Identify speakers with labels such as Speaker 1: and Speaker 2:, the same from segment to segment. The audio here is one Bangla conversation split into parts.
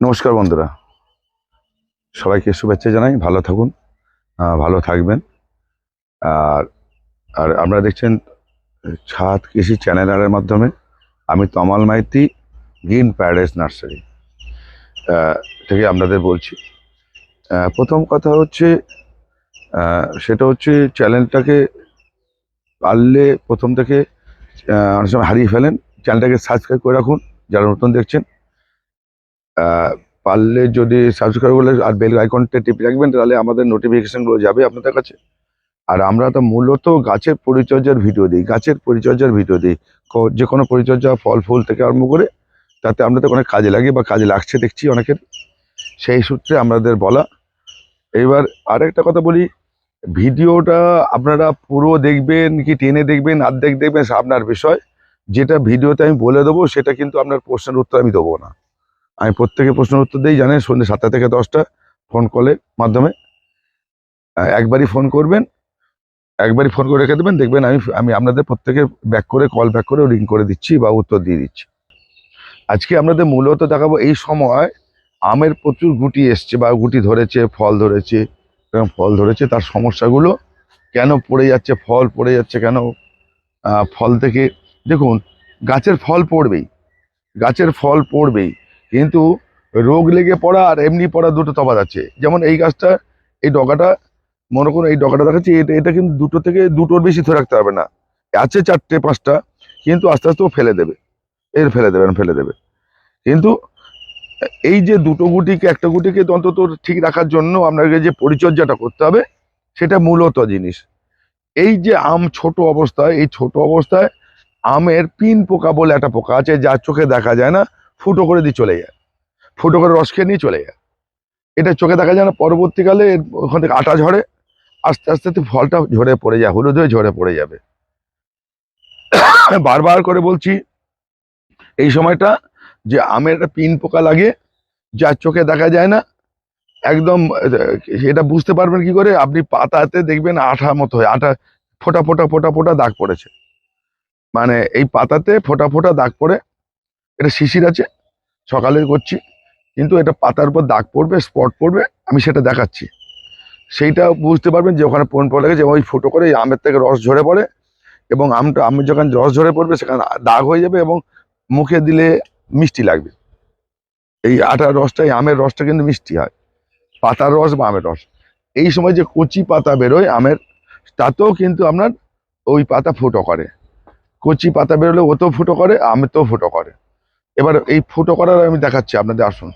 Speaker 1: নমস্কার বন্ধুরা। সবাইকে শুভেচ্ছা জানাই, ভালো থাকুন ভালো থাকবেন। আর আর আপনারা দেখছেন ছাদ কৃষি চ্যানেলের মাধ্যমে আমি Tamal Maiti, green paradise nursery. থেকে আপনাদের বলছি। প্রথম কথা হচ্ছে সেটা হচ্ছে চ্যানেলটাকে পারলে প্রথম থেকে অনেক সময় হারিয়ে ফেলেন। চ্যানেলটাকে সাবস্ক্রাইব করে রাখুন। যারা নতুন দেখছেন পারলে যদি সাবস্ক্রাইব করলে আর বেল আইকনটা টিপে রাখবেন, তাহলে আমাদের নোটিফিকেশনগুলো যাবে আপনাদের কাছে। আর আমরা তো মূলত গাছের পরিচর্যার ভিডিও দিই, গাছের পরিচর্যার ভিডিও দিই। যে কোনো পরিচর্যা, ফল, ফুল থেকে আরম্ভ করে, তাতে আপনাদের অনেক কাজে লাগে বা কাজে লাগছে দেখছি অনেকের। সেই সূত্রে আমাদের বলা। এবার আরেকটা কথা বলি ভিডিওটা আপনারা পুরো দেখবেন কি টেনে দেখবেন, আর্ধেক দেখবেন আপনার বিষয়। যেটা ভিডিওতে আমি বলে দেবো, সেটা কিন্তু আপনার প্রশ্নের উত্তর আমি দেবো না। আমি প্রত্যেকে প্রশ্নের উত্তর দিই, জানেন? সন্ধ্যে সাতটা থেকে দশটা ফোন কলের মাধ্যমে। একবারই ফোন করবেন, একবারই ফোন করে রেখে দেবেন, দেখবেন আমি আমি আপনাদের প্রত্যেকে ব্যাক করে কল ব্যাক করে রিং করে দিচ্ছি বা উত্তর দিয়ে দিচ্ছি। আজকে আপনাদের মূলত দেখাবো এই সময় আমের প্রচুর গুটি এসছে বা গুটি ধরেছে, ফল ধরেছে এরকম ফল ধরেছে, তার সমস্যাগুলো কেন পড়ে যাচ্ছে, ফল পড়ে যাচ্ছে কেন? ফল থেকে, দেখুন, গাছের ফল পড়বেই, গাছের ফল পড়বেই। কিন্তু রোগ লেগে পড়া আর এমনি পড়া দুটো তফাৎ আছে। যেমন এই গাছটা এই ডগাটা, মনে করুন এই ডগাটা দেখাচ্ছি, এটা এটা কিন্তু দুটো থেকে দুটোর বেশি ধরে রাখতে হবে না। আছে চারটে, পাঁচটা, কিন্তু আস্তে আস্তে ও ফেলে দেবে। এর ফেলে দেবেন ফেলে দেবে। কিন্তু এই যে দুটো গুটিকে, একটা গুটিকে অন্তত ঠিক রাখার জন্য আপনাকে যে পরিচর্যাটা করতে হবে, সেটা মূলত জিনিস। এই যে আম ছোট অবস্থায়, এই ছোট অবস্থায় আমের পিন পোকা বলে একটা পোকা আছে, যার চোখে দেখা যায় না ফুটো করে দিয়ে চলে যায়। ফুটো করে রস খেয়ে নিয়ে চলে যায়। এটা চোখে দেখা যায় না, পরবর্তীকালে ওখান থেকে আটা ঝরে, আস্তে আস্তে ফলটা ঝরে পড়ে যায়, হলুদ হয়ে ঝরে পড়ে যাবে। বারবার করে বলছি, এই সময়টা যে আমের একটা পিন পোকা লাগে যার চোখে দেখা যায় না, একদম এটা বুঝতে পারবেন কি করে, আপনি পাতাতে দেখবেন আঠা মতো হয়, আঠা ফোটা ফোটা ফোটা ফোটা দাগ পড়েছে। মানে এই পাতাতে ফোটা ফোটা দাগ পড়ে, এটা শিশির আছে সকালে করছি, কিন্তু এটা পাতার উপর দাগ পড়বে স্পট পড়বে, আমি সেটা দেখাচ্ছি। সেইটা বুঝতে পারবেন যে ওখানে পোন পড়ে গেছে, ওই ফুটো করে আমের থেকে রস ঝরে পড়ে, এবং আমটা আমের যখন রস ঝরে পড়বে, সেখানে দাগ হয়ে যাবে এবং মুখে দিলে মিষ্টি লাগবে। এই আটার রসটা, এই আমের রসটা কিন্তু মিষ্টি হয়। পাতার রস বা আমের রস। এই সময় যে কচি পাতা বেরোয় আমের, তাতেও কিন্তু আপনার ওই পাতা ফুটো করে। কচি পাতা বেরোলে ওতেও ফুটো করে, আমেতেও ফুটো করে। এবার এই ফুটো করার আমি দেখাচ্ছি, আপনাদের আসুন।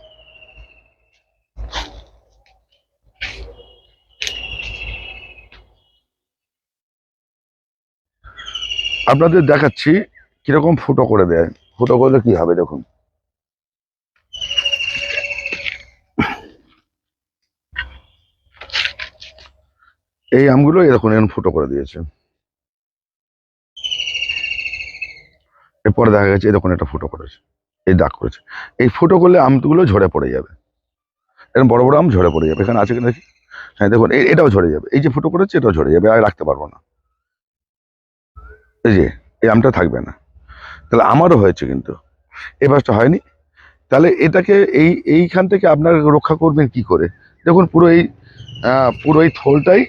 Speaker 1: আপনাদের দেখাচ্ছি কীরকম ফুটো করে দেয়। ফুটো করলে কি হবে দেখুন। এই আমগুলো এরকম এরকম ফুটো করে দিয়েছে। এরপরে দেখা গেছে এরকম একটা ফুটো করেছে। এই দাগ করেছে। এই ফুটো করলে আমগুলো ঝরে পড়ে যাবে। এরকম বড় বড় আম ঝরে পড়ে যাবে। এখানে আছে কি নাকি হ্যাঁ দেখুন এটাও ঝরে যাবে। এই যে ফুটো করেছে, এটাও ঝরে যাবে। আর রাখতে পারব না। এই যে, এই আমটা থাকবে না। তাহলে আমারও হয়েছে কিন্তু। এই বাসটা হয়নি। তাহলে এটাকে এই এইখান থেকে আপনার রক্ষা করবেন কি করে? দেখুন, পুরো এই পুরো এই থোলটাই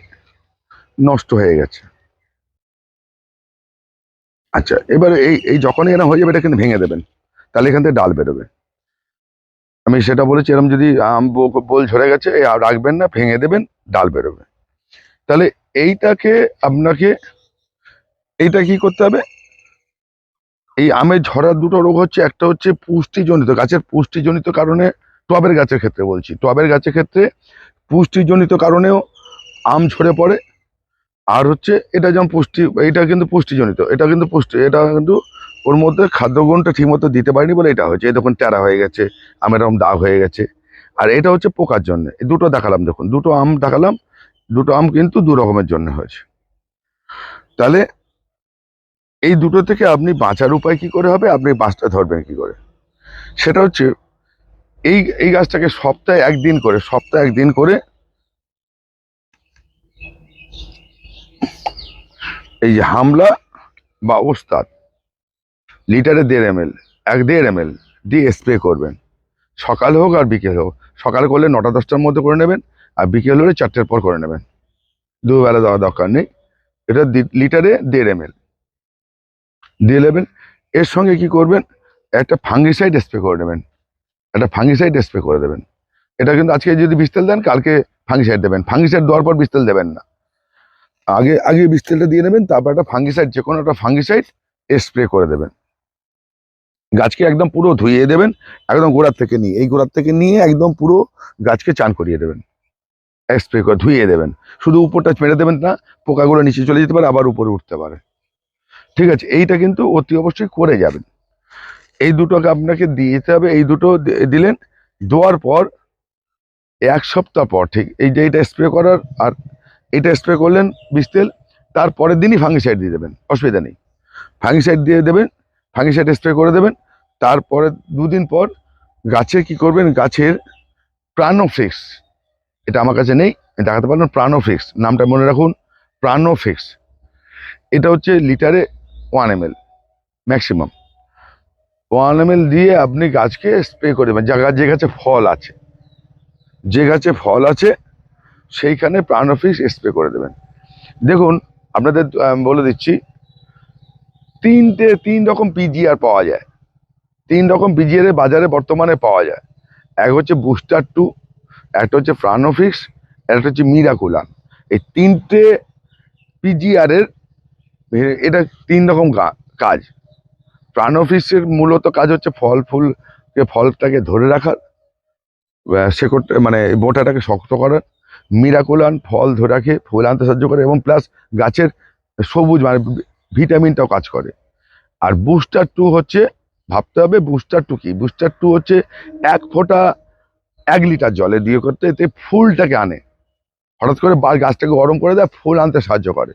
Speaker 1: নষ্ট হয়ে গেছে। আচ্ছা এবারে এই এই যখনই এরকম হয়ে যাবে, এটা কিন্তু ভেঙে দেবেন। তাহলে এখান থেকে ডাল বেরোবে। আমি সেটা বলেছি এরকম যদি আম বোল ঝরে গেছে রাখবেন না, ভেঙে দেবেন, ডাল বেরোবে। তাহলে এইটাকে আপনাকে, এইটা কি করতে হবে? এই আমের ঝরার দুটো রোগ হচ্ছে, একটা হচ্ছে পুষ্টিজনিত, গাছের পুষ্টিজনিত কারণে, টবের গাছের ক্ষেত্রে বলছি, টবের গাছের ক্ষেত্রে পুষ্টিজনিত কারণেও আম ঝরে পড়ে, আর হচ্ছে এটা যেমন পুষ্টি এটা কিন্তু পুষ্টিজনিত, এটা কিন্তু পুষ্টি, এটা কিন্তু ওর মধ্যে খাদ্যগুণটা ঠিকমতো দিতে পারেনি বলে এটা হয়েছে। এই দেখুন ট্যারা হয়ে গেছে, আমের এরকম দাগ হয়ে গেছে। আর এটা হচ্ছে পোকার জন্য। দুটো দেখালাম, দেখুন, দুটো আম দেখালাম, দুটো আম কিন্তু দু রকমের জন্য হয়েছে। তাহলে এই দুটো থেকে আপনি বাঁচার উপায় কি করে হবে? আপনি বাঁচটা ধরবেন কি করে? সেটা হচ্ছে, এই এই গাছটাকে সপ্তাহে একদিন করে, সপ্তাহে একদিন করে এই যে হামলা বা ওস্তাদ লিটারে দেড় এম এল এক দেড় এম এল দিয়ে স্প্রে করবেন। সকাল হোক আর বিকেল হোক। সকাল করলে নটা দশটার মধ্যে করে নেবেন আর বিকেল হলে চারটের পর করে নেবেন। দুবেলা দেওয়া দরকার নেই। এটা লিটারে দেড় এম এল দিয়ে নেবেন। এর সঙ্গে কি করবেন? একটা ফাঙ্গিসাইড স্প্রে করে নেবেন। একটা ফাঙ্গিসাইড স্প্রে করে দেবেন। এটা কিন্তু আজকে যদি বিস্তেল দেন, কালকে ফাঙ্গিসাইড দেবেন। ফাঙ্গিসাইড দেওয়ার পর বিস্তেল দেবেন না। আগে আগে বিস্তেলটা দিয়ে নেবেন, তারপর একটা ফাঙ্গিসাইড যে কোনো একটা ফাঙ্গিসাইড স্প্রে করে দেবেন। গাছকে একদম পুরো ধুইয়ে দেবেন, একদম গোড়ার থেকে নিয়ে, এই গোড়ার থেকে নিয়ে একদম পুরো গাছকে চান করিয়ে দেবেন। স্প্রে করে ধুইয়ে দেবেন। শুধু উপরটা মেরে দেবেন না, পোকাগুলো নিচে চলে যেতে পারে, আবার উপরে উঠতে পারে। ঠিক আছে, এইটা কিন্তু অতি অবশ্যই করে যাবেন। এই দুটোকে আপনাকে দিতে হবে, এই দুটো দিলেন, দেওয়ার পর এক সপ্তাহ পর, ঠিক, এই যে এটা স্প্রে করার, আর এটা স্প্রে করলেন বিষ তেল, তারপরের দিনই ফাঙ্গিসাইড দিয়ে দেবেন, অসুবিধা নেই। ফাঙ্গিসাইড দিয়ে দেবেন ফাঙ্গিসাইড স্প্রে করে দেবেন। তারপরে দুদিন পর গাছের কি করবেন? গাছের প্রাণোফিক্স এটা আমার কাছে নেই দেখাতে পারবেন প্রাণোফিক্স নামটা মনে রাখুন প্রাণোফিক্স এটা হচ্ছে লিটারে one M maximum one M দিয়ে আপনি গাছকে স্প্রে করে দেবেন। যা যে গাছে ফল আছে, যে গাছে ফল আছে, সেইখানে প্রাণোফিক্স স্প্রে করে দেবেন। দেখুন, আপনাদের বলে দিচ্ছি তিনটে তিন রকম পিজিআর পাওয়া যায়। তিন রকম পিজিআর বাজারে বর্তমানে পাওয়া যায়। এক হচ্ছে বুস্টার টু একটা হচ্ছে প্রাণোফিক্স একটা হচ্ছে মিরাকুলান এই তিনটে পিজিআর এর এটা তিন রকম কাজ। প্রাণোফিক্সের মূলত কাজ হচ্ছে ফল ফুলকে ফলটাকে ধরে রাখার আহ, শেকড়টা মানে বোটাটাকে শক্ত করার। মিরাকুলান ফল ধরে রাখে ফুল আনতে সাহায্য করে এবং প্লাস গাছের সবুজ মানে ভিটামিনটাও কাজ করে। আর বুস্টার টু হচ্ছে, ভাবতে হবে বুস্টার টু কি? বুস্টার টু হচ্ছে এক ফোঁটা, এক লিটার জলে দিয়ে করতে, এতে ফুলটাকে আনে। হঠাৎ করে বা গাছটাকে গরম করে দেয়, ফুল আনতে সাহায্য করে।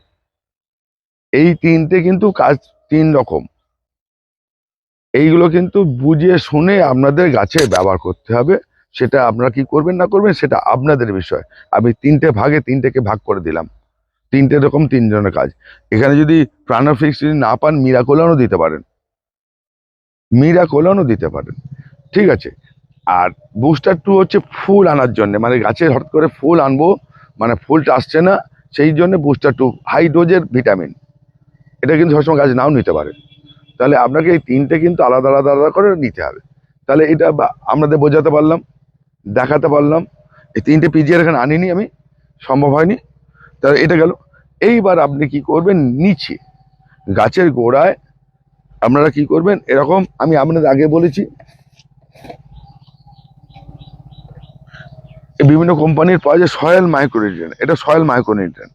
Speaker 1: এই তিনটে কিন্তু কাজ তিন রকম। এইগুলো কিন্তু বুঝে শুনে আপনাদের গাছে ব্যবহার করতে হবে। সেটা আপনারা কি করবেন না করবেন, সেটা আপনাদের বিষয়। আমি তিনটে ভাগে তিনটেকে ভাগ করে দিলাম। তিনটে রকম তিনজনের কাজ। এখানে যদি প্রাণফিক্স যদি না পান মিরাকোলানও দিতে পারেন। মিরাকোলানও দিতে পারেন। ঠিক আছে? আর বুস্টার টু হচ্ছে ফুল আনার জন্য। মানে গাছে হঠাৎ করে ফুল আনব মানে ফুলটা আসছে না, সেই জন্য বুস্টার টু হাই ডোজের ভিটামিন এটা কিন্তু সবসময় গাছ নাও নিতে পারে। তাহলে আপনাকে এই তিনটে কিন্তু আলাদা আলাদা আলাদা করে নিতে হবে। তাহলে এটা আপনাদের বোঝাতে পারলাম, দেখাতে পারলাম। এই তিনটে পিজিআর এখানে আনিনি আমি, সম্ভব হয়নি। তাহলে এটা গেল। এইবার আপনি কি করবেন? নিচে। গাছের গোড়ায় আপনারা কি করবেন? এরকম আমি আপনাদের আগে বলেছি। বিভিন্ন কোম্পানির পাওয়া যায় সয়েল মাইক্রোনিউট্রিয়েন্ট। এটা সয়েল মাইক্রোনিউট্রিয়েন্ট।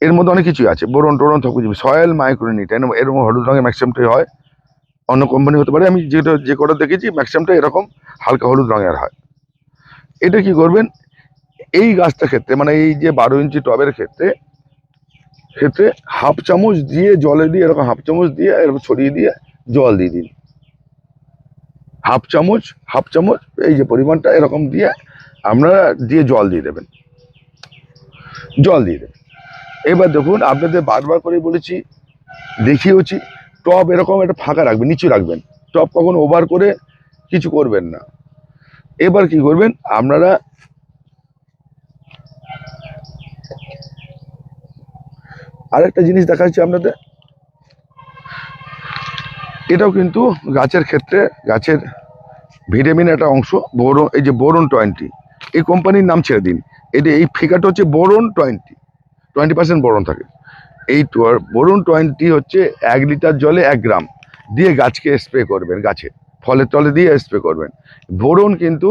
Speaker 1: এর মধ্যে অনেক কিছুই আছে। বোরন টোরন সব সয়েল মাইক্রোনিউট্রিয়েন্ট। এরকম হলুদ রঙের ম্যাক্সিমামটাই হয়। অন্য কোম্পানি হতে পারে। আমি যেটা যে কটা দেখেছি, ম্যাক্সিমামটা এরকম হালকা হলুদ রঙের হয়। এটা কি করবেন? এই গাছটার ক্ষেত্রে মানে এই যে বারো ইঞ্চি টবের ক্ষেত্রে ক্ষেত্রে হাফ চামচ দিয়ে জলে দিয়ে, এরকম হাফ চামচ দিয়ে, এরকম ছড়িয়ে দিয়ে জল দিয়ে দিন। হাফ চামচ হাফ চামচ, এই যে পরিমাণটা এরকম দিয়ে আপনারা দিয়ে জল দিয়ে দেবেন। জল দিয়ে দেবেন। এবার দেখুন, আপনাদের বারবার করে বলেছি, দেখিয়েওছি, টব এরকম একটা ফাঁকা রাখবেন, নিচু রাখবেন। টব কখন ওভার করে কিছু করবেন না। এবার কি করবেন, আপনারা আরেকটা জিনিস দেখাচ্ছি আপনাদের। এটাও কিন্তু গাছের ক্ষেত্রে, গাছের ভিটামিন একটা অংশ, বোরন, এই যে বোরন টোয়েন্টি। এই কোম্পানির নাম ছেড়ে দিন। এটা এই ফিগারটা হচ্ছে boron twenty. Twenty percent boron থাকে। এই বোরন টোয়েন্টি হচ্ছে এক লিটার জলে এক গ্রাম। দিয়ে গাছকে স্প্রে করবেন গাছে। ফলের তলে দিয়ে স্প্রে করবেন। বোরন কিন্তু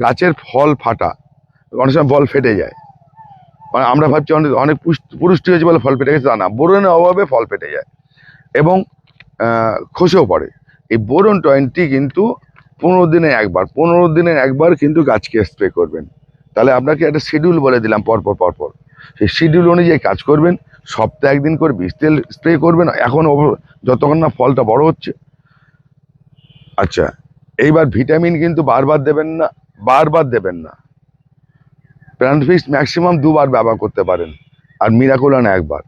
Speaker 1: গাছের ফল ফাটা। অনেক সময় ফল ফেটে যায়। আমরা ভাবছি অনেক অনেক পুষ্ট- হয়েছে বলে ফল ফেটে গেছে, তা না। বোরনের অভাবে ফল ফেটে যায়। এবং খসেও পড়ে। এই বোরন টোয়েন্টি কিন্তু পনেরো দিনে একবার, পনেরো দিনে একবার কিন্তু গাছকে স্প্রে করবেন। তাহলে আপনাকে একটা শিডিউল বলে দিলাম পরপর পরপর সেই শিডিউল অনুযায়ী কাজ করবেন, সপ্তাহে একদিন করে বিষ তেল স্প্রে করবেন, এখন যতক্ষণ না ফলটা বড় হচ্ছে। আচ্ছা এইবার ভিটামিন কিন্তু বারবার দেবেন না, বারবার দেবেন না। প্যান্টফিক্স ম্যাক্সিমাম দুবার ব্যবহার করতে পারেন আর মিরাকুলান একবার।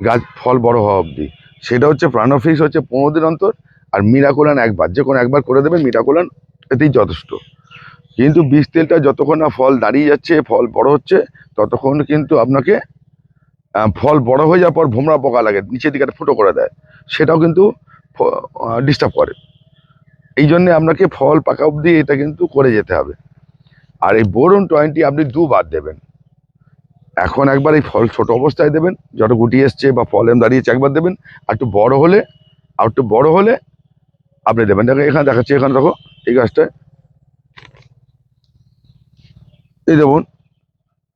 Speaker 1: গাছ ফল বড় হওয়া অবধি। সেটা হচ্ছে প্রাণোফিক্স হচ্ছে পনেরো দিন অন্তর আর মিরাকুলান একবার। যে কোনো একবার করে দেবেন মিরাকুলান এতেই যথেষ্ট। কিন্তু বীজ তেলটা যতক্ষণ না ফল দাঁড়িয়ে যাচ্ছে, ফল বড় হচ্ছে, ততক্ষণ কিন্তু আপনাকে ফল বড় হয়ে যাওয়ার পর ভোমরা পোকা লাগে, নিচের দিকে একটা ফুটো করে দেয়। সেটাও কিন্তু ডিস্টার্ব করে। এই জন্যে আপনাকে ফল পাকা অবধি এটা কিন্তু করে যেতে হবে। আর এই বোরন টোয়েন্টি আপনি দুবার দেবেন। এখন একবার এই ফল ছোট অবস্থায় দেবেন, যত গুটি এসছে বা ফল এম দাঁড়িয়েছে একবার দেবেন, আর একটু বড় হলে, আর একটু বড় হলে আপনি দেবেন। দেখো, এখানে দেখাচ্ছি, এখানে দেখো, এই গাছটায়। এই দেখুন,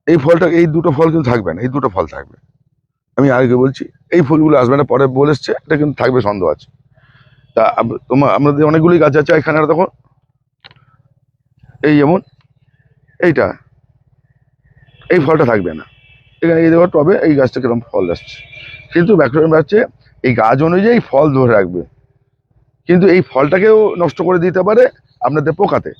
Speaker 1: এই ফলটা, এই দুটো ফল কিন্তু থাকবে না, এই দুটো ফল থাকবে। আমি আগে বলছি, এই ফুলগুলো আসবে না, পরে বলে এসছে, এটা কিন্তু থাকবে, সন্দেহ আছে। তা তোমার আমাদের অনেকগুলি গাছ আছে, এখানে দেখো। এই যেমন এইটা। এই ফলটা থাকবে না। এখানে এই দেখো টবে এই গাছটা কীরকম ফল আসছে। কিন্তু ব্যাকটেরিয়াম হচ্ছে এই গাছ অনুযায়ী ফল ধরে রাখবে। কিন্তু এই ফলটাকেও নষ্ট করে দিতে পারে আপনাদের পোকাতে।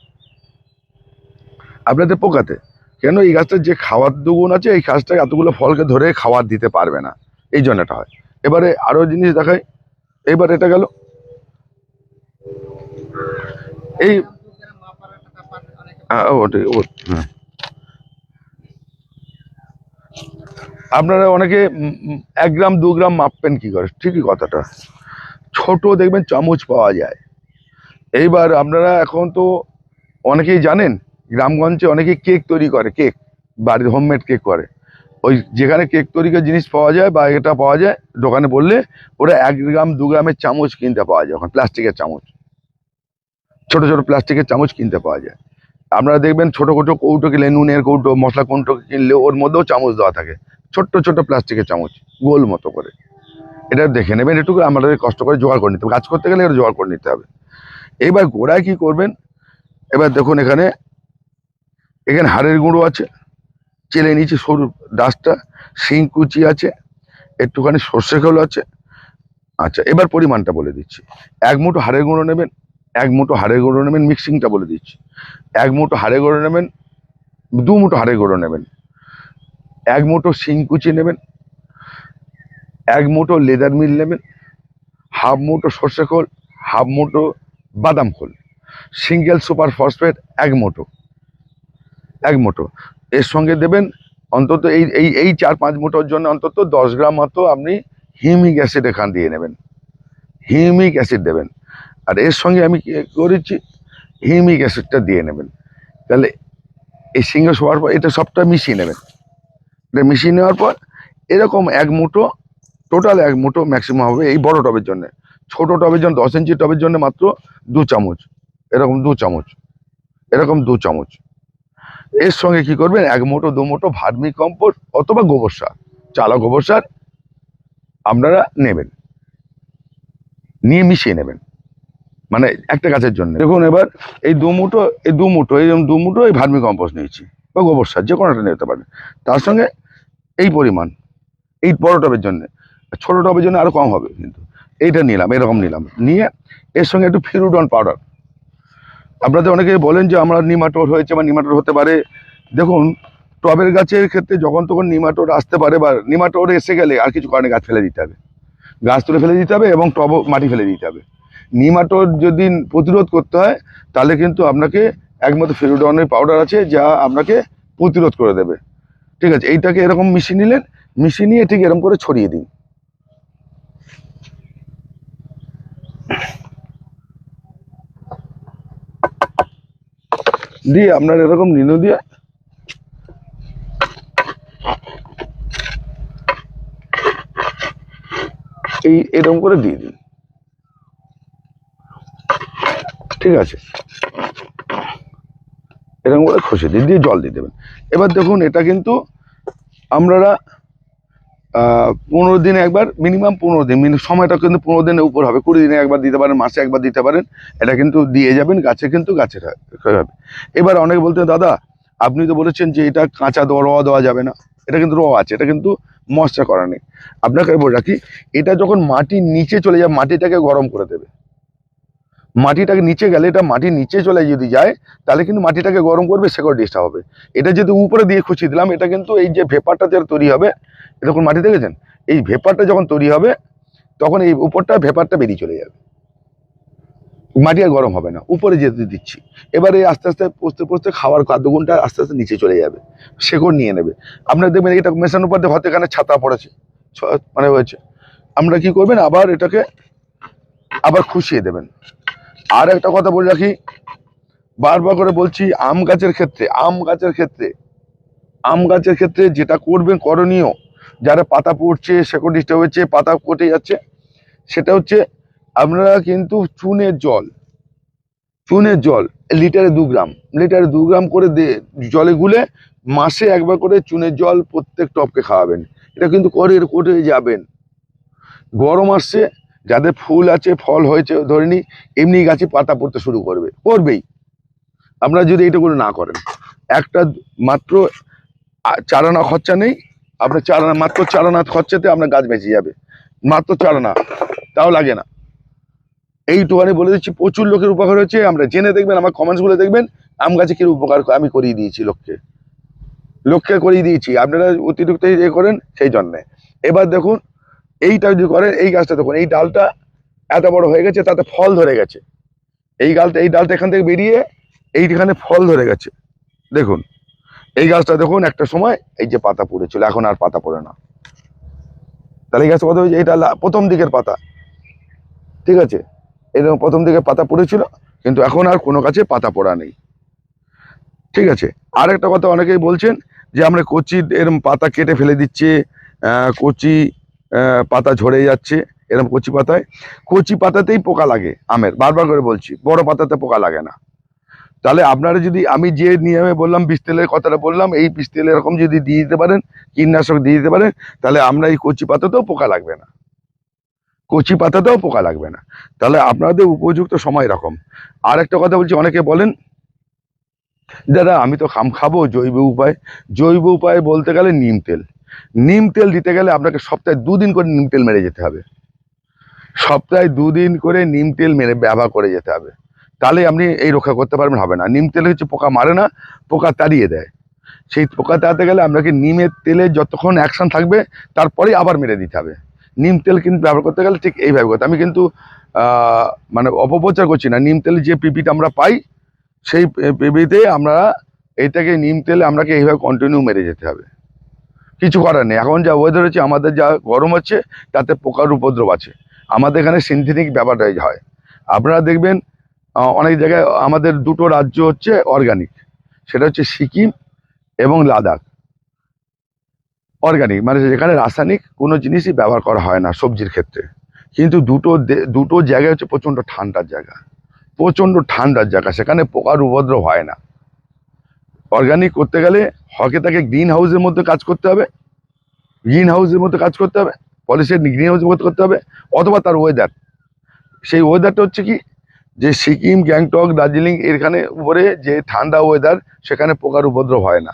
Speaker 1: আপনাদের পোকাতে। কেন এই গাছটার যে খাওয়ার দুগুণ আছে, এই গাছটা এতগুলো ফলকে ধরে খাবার দিতে পারবে না। এই জন্য এটা হয়। এবারে আরও জিনিস দেখাই। এবার এটা গেল। এই ওটাই ও হ্যাঁ। আপনারা অনেকে এক গ্রাম দু গ্রাম মাপবেন কি করে? ঠিকই কথাটা। ছোট দেখবেন চামচ পাওয়া যায়। এইবার আপনারা এখন তো অনেকেই জানেন গ্রামগঞ্জে অনেকেই কেক তৈরি করে কেক বাড়ির হোমমেড কেক করে। ওই যেখানে কেক তৈরির জিনিস পাওয়া যায় বা এটা পাওয়া যায় দোকানে বললে ওরা এক গ্রাম দু গ্রামের চামচ কিনতে পাওয়া যায় ওখানে প্লাস্টিকের চামচ। ছোট ছোট প্লাস্টিকের চামচ কিনতে পাওয়া যায়। আপনারা দেখবেন ছোট ছোট কৌটো কিনলে, নুনের কৌটো, মশলা কৌটো কিনলে ওর মধ্যেও চামচ দেওয়া থাকে। ছোট্ট ছোট প্লাস্টিকের চামচ, গোল মতো করে। এটা দেখে নেবেন, একটু আমাদের কষ্ট করে জোগাড় করে নিতে হবে। কাজ করতে গেলে এটা জোগাড় করে নিতে হবে। এবার গোড়ায় কি করবেন? এবার দেখুন এখানে এখানে হাড়ের গুঁড়ো আছে, চেলে নিচে সরু ডাস্টটা শিং কুচি আছে, একটুখানি সর্ষে খোল আছে। আচ্ছা এবার পরিমাণটা বলে দিচ্ছি। এক মুঠো হাড়ের গুঁড়ো নেবেন এক মুঠো হাড়ে গুঁড়ো নেবেন মিক্সিংটা বলে দিচ্ছি। এক মুঠো হাড়ে গুঁড়ো নেবেন দু মুঠো হাড়ে গুঁড়ো নেবেন এক মুঠো শিং কুচি নেবেন, এক মুঠো লেদার মিল নেবেন, হাফ মুঠো সর্ষে খোল, হাফ মুঠো বাদাম খোল। সিঙ্গেল সুপার ফসফেট এক মুঠো এক মুঠো। এর সঙ্গে দেবেন অন্তত এই এই এই চার পাঁচ মুঠোর জন্য অন্তত দশ গ্রাম মতো আপনি হিউমিক অ্যাসিড এখান দিয়ে নেবেন। হিউমিক অ্যাসিড দেবেন। আর এর সঙ্গে আমি করেছি? হিউমিক অ্যাসিডটা দিয়ে নেবেন। তাহলে এই সিঙ্গেল হওয়ার পর এটা সবটা মিশিয়ে নেবেন। এটা মিশিয়ে নেওয়ার পর এরকম এক মুঠো, টোটাল এক মুঠো ম্যাক্সিমাম হবে এই বড় টবের জন্য। ছোট টবের জন্য, দশ ইঞ্চি টবের জন্য মাত্র দু চামচ। এরকম দু চামচ। এরকম দু চামচ। এর সঙ্গে কি করবেন? এক মুঠো, দু মুঠো ভার্মি কম্পোস্ট অথবা গোবর সার। চালা গোবর সার আপনারা নেবেন। নিয়ে মিশিয়ে নেবেন। মানে একটা গাছের জন্য। দেখুন এবার এই দু মুঠো, এই দু মুঠো, এই দু মুঠো এই ভার্মি কম্পোস্ট নিয়েছি, বা গোবর সার, যে কোনো একটা নিতে পারেন। তার সঙ্গে এই পরিমাণ, এই বড় টবের জন্য, ছোট টবের জন্য আরও কম হবে কিন্তু। এইটা নিলাম, এরকম নিলাম। নিয়ে এর সঙ্গে একটু ফিরুডন পাউডার। আপনাদের অনেকে বলেন যে আমরা নিমাটোর হয়েছে বা নিমাটোর হতে পারে। দেখুন, টবের গাছের ক্ষেত্রে যখন তখন নিমাটোর আসতে পারে বা নিমাটোর এসে গেলে আর কিছু কারণে গাছ ফেলে দিতে হবে। গাছ তুলে ফেলে দিতে হবে এবং টব মাটি ফেলে দিতে হবে। নিমাটোর যদি প্রতিরোধ করতে হয়, তাহলে কিন্তু আপনাকে একমাত্র ফেরুডনের পাউডার আছে যা আপনাকে প্রতিরোধ করে দেবে। ঠিক আছে, এইটাকে এরকম মিশিয়ে নিলেন, মিশিয়ে নিয়ে ঠিক এরকম করে ছড়িয়ে দিন। দিয়ে আপনার এরকম নিনু দিয়ে এই এরকম করে দিয়ে দিন। ঠিক আছে। এরকম করে খসে দিয়ে দিয়ে জল দিয়ে দেবেন। এবার দেখুন, এটা কিন্তু আপনারা পনেরো দিনে একবার মিনিমাম পনেরো দিন, মিনি, সময়টা কিন্তু পনেরো দিনের উপর হবে। কুড়ি দিনে একবার দিতে পারেন, মাসে একবার দিতে পারেন, এটা কিন্তু দিয়ে যাবেন, গাছে কিন্তু গাছের হবে। এবার অনেকে বলতে দাদা, আপনি তো বলেছেন যে এটা কাঁচা দেওয়া র দেওয়া যাবে না। এটা কিন্তু র আছে, এটা কিন্তু মশা করা নেই। আপনাকে বলে রাখি, এটা যখন মাটির নিচে চলে যায় মাটিটাকে গরম করে দেবে। মাটিটাকে নিচে গেলে এটা মাটির নিচে চলে যদি যায়, তাহলে কিন্তু মাটিটাকে গরম করবে সে করে ডিস্টার্ব হবে। এটা যদি উপরে দিয়ে খুঁচিয়ে দিলাম, এটা কিন্তু এই যে ভেপারটা যেটা তৈরি হবে এরকম মাটি দেখেছেন? এই ভেপারটা যখন তৈরি হবে, তখন এই উপরটা ভেপারটা বেরিয়ে চলে যাবে। মাটি আর গরম হবে না, উপরে যেতে দিচ্ছি। এবারে আস্তে আস্তে পচতে পচতে খাওয়ার খাদ্যগুণটা আস্তে আস্তে নিচে চলে যাবে শেকড় নিয়ে নেবে। আপনারা দেখবেন এটা মেশানোর পর হয়তো এখানে ছাতা পড়েছে মানে হয়েছে। আমরা কি করবেন, আবার এটাকে আবার খুশিয়ে দেবেন। আর একটা কথা বলে রাখি। বারবার করে বলছি, আম গাছের ক্ষেত্রে, আম গাছের ক্ষেত্রে, আম গাছের ক্ষেত্রে যেটা করবেন করণীয়, যারা পাতা পড়ছে শেকড় ডিস্টার্ব হচ্ছে, পাতা পটে যাচ্ছে, সেটা হচ্ছে আপনারা কিন্তু চুনের জল চুনের জল, লিটারে দু গ্রাম, লিটারে দু গ্রাম করে দে, জলে গুলে মাসে একবার করে চুনের জল প্রত্যেক টপকে খাওয়াবেন। এটা কিন্তু করে করে যাবেন। গরম আসছে যাদের ফুল আছে, ফল হয়েছে, ধরে নি এমনি গাছে পাতা পড়তে শুরু করবে, করবেই। আপনারা যদি এটা করে না করেন, একটা মাত্র চারানা খরচা নেই, আপনার চারানা, মাত্র চারানা খরচাতে আপনার গাছ বেঁচে যাবে। মাত্র চারানা, তাও লাগে না। এইটুখানি বলে দিচ্ছি, প্রচুর লোকের উপকার হয়েছে, আমরা জেনে দেখবেন, আমার কমেন্টসগুলো দেখবেন, আম গাছে কি উপকার আমি করিয়ে দিয়েছি লোককে। লোককে করিয়ে দিয়েছি, আপনারা অতিরিক্ত ইয়ে করেন, সেই জন্যে। এবার দেখুন এইটা যদি করেন, এই গাছটা দেখুন, এই ডালটা এত বড় হয়ে গেছে, তাতে ফল ধরে গেছে। এই গালটা, এই ডালটা এখান থেকে বেরিয়ে এইখানে ফল ধরে গেছে। দেখুন, এই গাছটা দেখুন, একটা সময় এই যে পাতা পড়েছিল, এখন আর পাতা পড়ে না। তাহলে এই গাছটা কথা হয়েছে? এটা প্রথম দিকের পাতা। ঠিক আছে? এরকম প্রথম দিকে পাতা পড়েছিল, কিন্তু এখন আর কোনো গাছে পাতা পড়া নেই। ঠিক আছে? আর একটা কথা অনেকেই বলছেন যে, আমরা কচি এরম পাতা কেটে ফেলে দিচ্ছে কচি পাতা ঝরে যাচ্ছে, এরকম কচি পাতায়। কচি পাতাতেই পোকা লাগে আমের, বারবার করে বলছি, বড় পাতাতে পোকা লাগে না। তাহলে আপনারা যদি, আমি যে নিয়মে বললাম বিষ তেলের কথাটা বললাম, এই বিষ এরকম যদি দিয়ে দিতে পারেন, কীটনাশক দিয়ে দিতে পারেন, তাহলে আমরা এই কচি পাতাতেও পোকা লাগবে না। কচি পাতাতেও পোকা লাগবে না। তাহলে আপনাদের উপযুক্ত সময় এরকম। আর একটা কথা বলছি, অনেকে বলেন, দাদা, আমি তো খাম, খাব জৈব উপায়। জৈব উপায় বলতে গেলে নিম তেল। নিম তেল দিতে গেলে আপনাকে সপ্তাহে দুদিন করে নিম তেল মেরে যেতে হবে। সপ্তাহে দুদিন করে নিম তেল মেরে ব্যবহার করে যেতে হবে। তাহলে আপনি এই রক্ষা করতে পারবেন, হবে না। নিম তেল হচ্ছে পোকা মারে না, পোকা তাড়িয়ে দেয়। সেই পোকা তাড়াতে গেলে আপনাকে নিমের তেলে যতক্ষণ অ্যাকশন থাকবে, তারপরেই আবার মেরে দিতে হবে। নিম তেল কিন্তু ব্যবহার করতে গেলে ঠিক এইভাবে করতে আমি কিন্তু মানে অপপ্রচার করছি না। নিম তেলে যে পিপিটা আমরা পাই, সেই পিপিতে আমরা এইটাকে নিম তেলে আপনাকে এইভাবে কন্টিনিউ মেরে যেতে হবে। কিছু করার নেই। এখন যা ওয়েদার হচ্ছে, আমাদের যা গরম হচ্ছে, তাতে পোকার উপদ্রব আছে। আমাদের এখানে সিনথেটিক ব্যাপারটা হয়। আপনারা দেখবেন অনেক জায়গায় আমাদের দুটো রাজ্য হচ্ছে অর্গানিক সেটা হচ্ছে সিকিম এবং লাদাখ। অর্গানিক মানে যেখানে রাসায়নিক কোনো জিনিসই ব্যবহার করা হয় না সবজির ক্ষেত্রে। কিন্তু দুটো দুটো জায়গায় হচ্ছে প্রচণ্ড ঠান্ডার জায়গা। প্রচণ্ড ঠান্ডার জায়গা, সেখানে পোকার উপদ্রব হয় না। অর্গানিক করতে গেলে হকে তাকে গ্রিন হাউসের মধ্যে কাজ করতে হবে গ্রিন হাউসের মধ্যে কাজ করতে হবে পলিসের গ্রিন হাউসের মধ্যে করতে হবে, অথবা তার ওয়েদার সেই ওয়েদারটা হচ্ছে কি, যে সিকিম, গ্যাংটক, দার্জিলিং, এখানে উপরে যে ঠান্ডা ওয়েদার সেখানে পোকার উপদ্রব হয় না।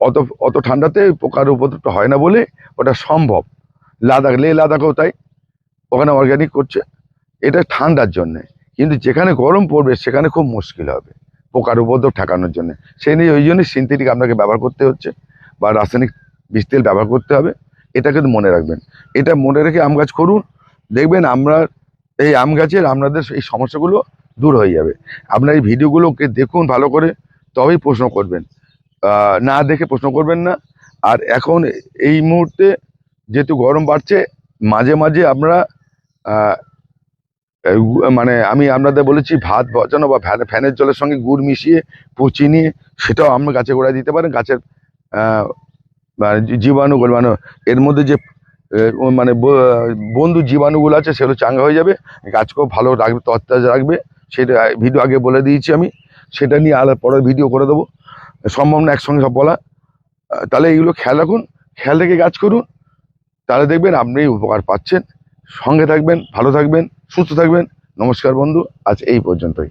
Speaker 1: অত অত ঠান্ডাতে পোকার উপদ্রবটা হয় না বলে ওটা সম্ভব। লাদাখ, লে লাদাখও তাই, ওখানে অর্গানিক করছে। এটা ঠান্ডার জন্যে। কিন্তু যেখানে গরম পড়বে, সেখানে খুব মুশকিল হবে। পোকার উপদ্রব ঠেকানোর জন্য। সেই নিয়ে ওই জন্যই সিনথেটিক আপনাকে ব্যবহার করতে হচ্ছে বা রাসায়নিক বিষ তেল ব্যবহার করতে হবে। এটা কিন্তু মনে রাখবেন। এটা মনে রেখে আম গাছ করুন। দেখবেন আমরা এই আম গাছের আপনাদের এই সমস্যাগুলো দূর হয়ে যাবে। আপনার এই ভিডিওগুলোকে দেখুন ভালো করে, তবেই প্রশ্ন করবেন। না দেখে প্রশ্ন করবেন না। আর এখন এই মুহূর্তে যেহেতু গরম বাড়ছে, মাঝে মাঝে গু- মানে আমি আপনাদের বলেছি ভাত বসানো বা ফ্যান- ফ্যানের জলের সঙ্গে গুড় মিশিয়ে পচিয়ে নিয়ে সেটাও আমরা গাছে গোড়ায় দিতে পারেন। গাছের মানে জী- জীবাণুগুলো মানে এর মধ্যে যে মানে বন্ধু জীবাণুগুলো আছে সেগুলো চাঙ্গা হয়ে যাবে। গাছকেও ভালো রাখবে, তরতাজা রাখবে। সেটা ভিডিও আগে বলে দিয়েছি আমি। সেটা নিয়ে আলাদা পরে ভিডিও করে দেবো। সম্ভব না একসঙ্গে সব বলা। তাহলে এইগুলো খেয়াল রাখুন। খেয়াল রেখে গাছ করুন। তাহলে দেখবেন আপনি উপকার পাচ্ছেন। সঙ্গে থাকবেন ভালো থাকবেন সুস্থ থাকবেন। নমস্কার বন্ধু আজ এই পর্যন্তই।